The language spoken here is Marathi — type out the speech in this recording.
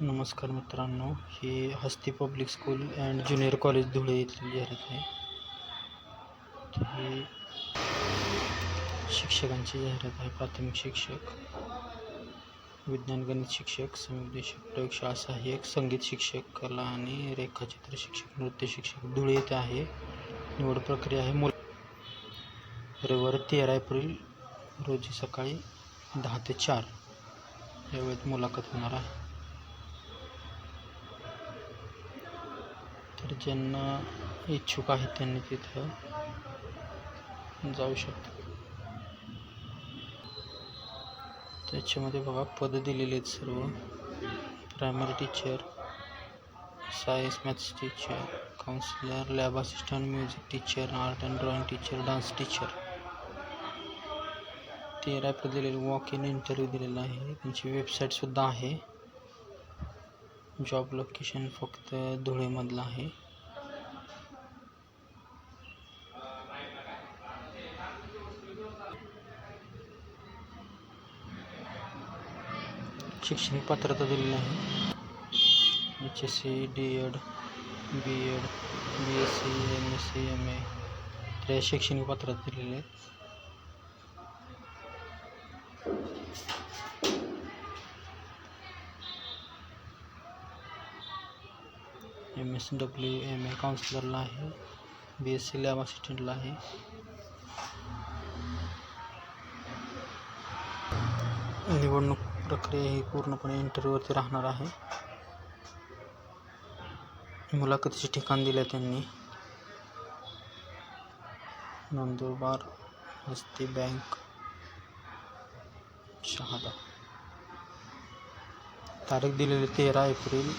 नमस्कार मित्रांनो ही Hasti public school and junior college Dhule येथील जाहिरात आहे. ही शिक्षकांची जाहिरात आहे प्राथमिक शिक्षक विज्ञान गणित शिक्षक समुपदेशक प्रयोगशाळा सहाय्यक संगीत शिक्षक कला आणि रेखाचित्र शिक्षक नृत्य शिक्षक. धुळे येथे आहे. निवड प्रक्रिया आहे. मुल रविवार तेरा एप्रिल रोजी सकाळी दहा ते चार या वेळेत मुलाखत होणार आहे. तर ज्यांना इच्छुक आहेत त्यांनी तिथं जाऊ शकतात. त्याच्यामध्ये बघा पदं दिलेली आहेत सर्व. Primary teacher science maths teacher counsellor lab assistant music teacher art and drawing teacher dance teacher तेरा एप्रिल दिलेले वॉक इन इंटरव्ह्यू दिलेला आहे. त्यांची वेबसाईटसुद्धा आहे. जॉब लोकेशन फक्त धुळेमधलं आहे. शैक्षणिक पात्रता दिलेली आहे H S C D Ed B Ed B S C M S C M A शैक्षणिक पात्रता दिलेली M S W M A काउन्सिलरला आहे बी एस सी लॅब असिस्टंटला आहे निवडणूक प्रक्रिया ही पूर्णपणे इंटरव्ह्यूवरती राहणार आहे. मुलाखतीचे ठिकाण दिले त्यांनी. नंदुरबार हस्ती बँक शहादा. तारीख दिलेली तेरा एप्रिल